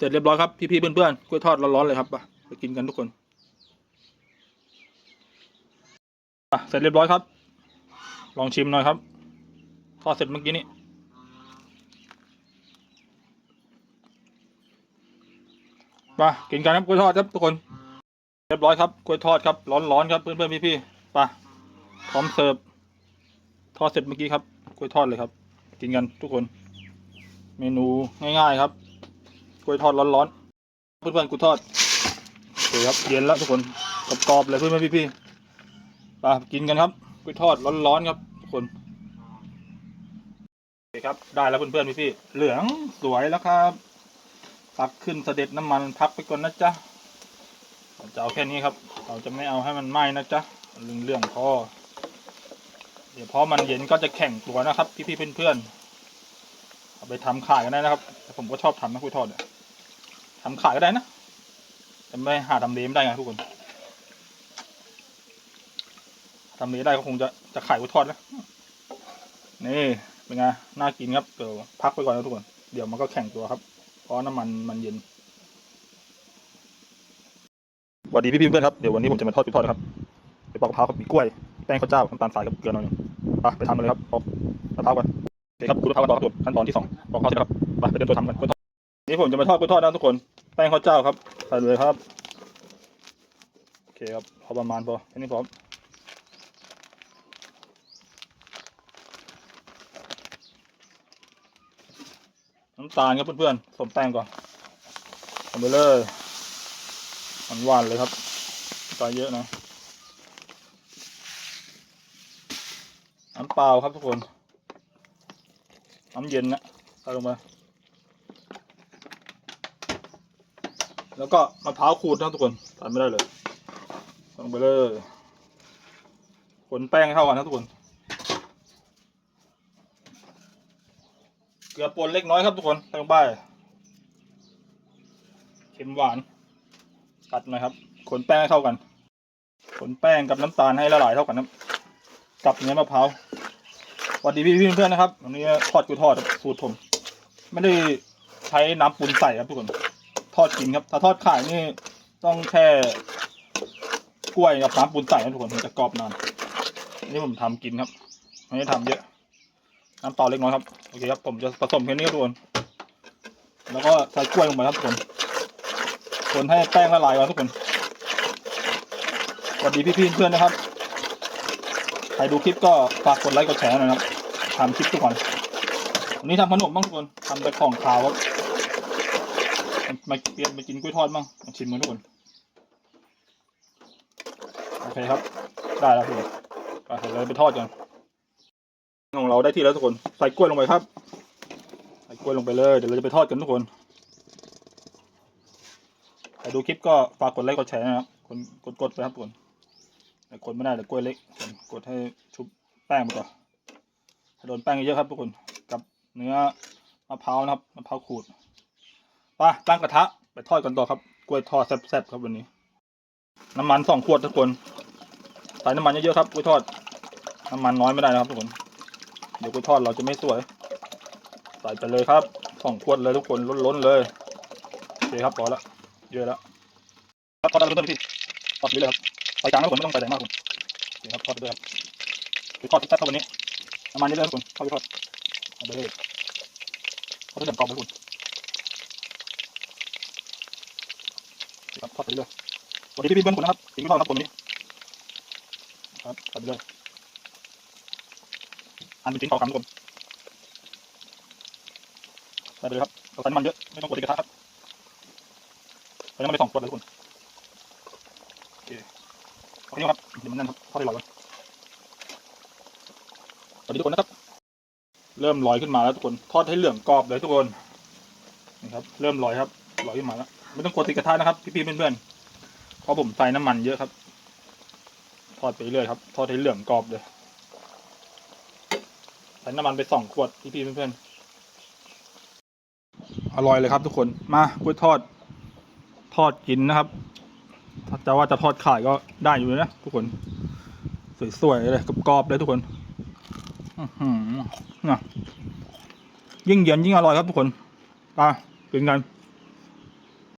เสร็จเรียบร้อยครับพี่ๆเพื่อนๆกล้วยทอดร้อนๆเลยครับไปไปกินกันทุกคนอะเสร็จเรียบร้อยครับ ลองชิมหน่อยครับทอดเสร็จเมื่อกี้นี้ไปกินกันครับกล้วยทอดครับทุกคน เรียบร้อยครับกล้วยทอดครับร้อนๆครับเพื่อนๆพี่ๆไปพร้อมเสิร์ฟทอดเสร็จเมื่อกี้ครับกล้วยทอดเลยครับ กินกันทุกคน เมนูง่ายๆครับ ล้วยทอดร้อนๆเพื่อนๆกูทอดโอเคครับเย็นแล้วทุกคนกรอบๆเลยเพื่อนๆพี่ๆไปกินกันครับกล้วยทอดร้อนๆครับทุกคนโอเคครับได้แล้วเพื่อนๆพี่ๆเหลืองสวยแล้วครับตักขึ้นเสด็จน้ำมันพักไปก่อนนะจ๊ะเจะเอาแค่นี้ครับ เราจะไม่เอาให้มันไหม้นะจ๊ะเรื่องเรื่องๆพอเดี๋ยวพอมันเย็นก็จะแข็งตัวนะครับ พี่ๆเพื่อนๆเอาไปทำขายกันได้นะครับ แต่ผมก็ชอบทำนะกล้วยทอดเนี่ย ทำขายก็ได้นะแต่ไม่หาทำเลไม่ได้ไงทุกคนทำเลได้ก็คงจะจะขายกล้ทอดแล้วนี่เป็นไงน่ากินครับเดี๋ยวพักไปก่อนนะทุกคน เดี๋ยวมันก็แข็งตัวครับเพราะน้ำมันมันเย็นสวัสดีพี่ๆเพื่อนครับเดี๋ยววันนี้ผมจะมาทอดกล้ทอดนะครับไปปอกมะพร้าวครับมีกล้วยแป้งข้าวเจ้าน้ำตาลทรายกับเกลือหน่อยไปไปทำกันเลยครับปอกมะพร้าวก่อนโอเคครับคุณลูกค้ามาต่อครับขั้นตอนที่สองปอกข้าวเสร็จครับไปเดินตัวทำกันกล้ทอด นี่ผมจะมาทอดกล้วยทอดนะทุกคนแป้งข้าวเจ้าครับใส่เลยครับโอเคครับพอประมาณพอแค่นี้พร้อมน้ำตาลครับเพื่อนๆสมแป้งก่อนทำไปเลยหวานๆเลยครับตาเยอะนะน้ำเปล่าครับทุกคนน้ำเย็นนะใส่ลงไป แล้วก็มะพร้าวขูดนะทุกคนใส่ไม่ได้เลยลงไปเลยคนแป้งให้เข้ากันนะทุกคนเกลือป่นเล็กน้อยครับทุกคนใส่ลงไปเค็มหวานตัดหน่อยครับคนแป้งให้เข้ากันคนแป้งกับน้ำตาลให้ละลายเท่ากันนะกับเนื้อมะพร้าวสวัสดีพี่เพื่อนๆนะครับวันนี้ทอดกูทอดสูตรผม ไม่ได้ใช้น้ำปูนใส่ครับทุกคน ทอดกินครับ ถ้าทอดขายนี่ต้องแช่กล้วยกับน้ำปูนใส่นะทุกคนมันจะกรอบนานนี่ผมทำกินครับไม่ได้ทำเยอะน้ำเปล่าเล็กน้อยครับโอเคครับผมจะผสมแค่นี้ครับทุกคนแล้วก็ใส่กล้วยลงไปครับทุกคนคนให้แป้งละลายก่อนทุกคนสวัสดีพี่ๆเพื่อนนะครับใครดูคลิปก็ฝากกดไลค์กดแชร์หน่อยครับทำคลิปทุกวันวันนี้ทำขนมบ้างทุกคนทำแต่ของขาวครับ มาเปลี่ยนไปกินกล้วยทอดบ้างมาชิมกันทุกคน โอเคครับ ได้แล้วทุกคนไปเดี๋ยวเราไปทอดกันของเราได้ที่แล้วทุกคน ใส่กล้วยลงไปครับ ใส่กล้วยลงไปเลย เดี๋ยวเราจะไปทอดกันทุกคนใครดูคลิปก็ฝากกดไลค์กดแชร์นะครับคนกดไปครับทุกคนแต่กดไม่ได้แต่กล้วยเล็ก กดให้ชุบแป้งไปก่อนถ้าโดนแป้งเยอะครับทุกคน กับเนื้อมะพร้าวนะครับ มะพร้าวขูด ปตั้งกระทะไปทอดกันต่อครับกล้วยทอดแซ่บๆครับวันนี้ น้ำมันสองขวดทุกคนใส่น้ำมันเยอะๆครับกล้วยทอด น้ำมันน้อยไม่ได้นะครับทุกคน เดี๋ยวกล้วยทอดเราจะไม่สวย ใส่ไปเลยครับสองขวดเลยทุกคนล้นๆเลยโอเคครับพอและเยอะแล้วทอดได้แล้วเพื่อนๆพี่ทอดไปเลยครับไฟกลางนะผมไม่ต้องไฟแรงมากคุณเดี๋ยวครับทอดไปด้วยครับไปทอดแซ่บครับวันนี้น้ำมันเยอะๆครับคุณเข้าไปทอดเอาไปเลยเขาจะเดือดกรอบเลยคุณเดี๋ยว ครับทอดไปเรื่อยสวัสดีพี่เพื่อนคุณนะครับกินไม่ทอดครับผมวันนี้ครับทอดไปเลยอันเป็นชิ้นพอคำทุกคนใส่ไปเลยครับเราใส่น้ำมันเยอะไม่ต้องกดติดกระทะครับใส่น้ำมันไปสองขวดเลยทุกคนโอเคโอเคครับเดี๋ยวมันนั่นครับทอดได้ลอยก่อนสวัสดีทุกคนนะครับ เริ่มลอยขึ้นมาแล้วทุกคน ทอดให้เหลืองกรอบเลยทุกคนนี่ครับ เริ่มลอยครับลอยขึ้นมาแล้ว ไม่ต้องกดติดกระทะนะครับพี่ๆเพื่อนๆเพราะผมใส่น้ำมันเยอะครับทอดไปเรื่อยครับทอดให้เหลืองกรอบเลยใส่น้ำมันไปสองขวดพี่ๆเพื่อนๆอร่อยเลยครับทุกคนมากล้วยทอด ทอดกินนะครับจะว่าจะทอดขายก็ได้อยู่นะทุกคน สวยๆเลยกรอบๆเลยทุกคนอือหือนะยิ่งเย็นยิ่งอร่อยครับทุกคนไปกินกัน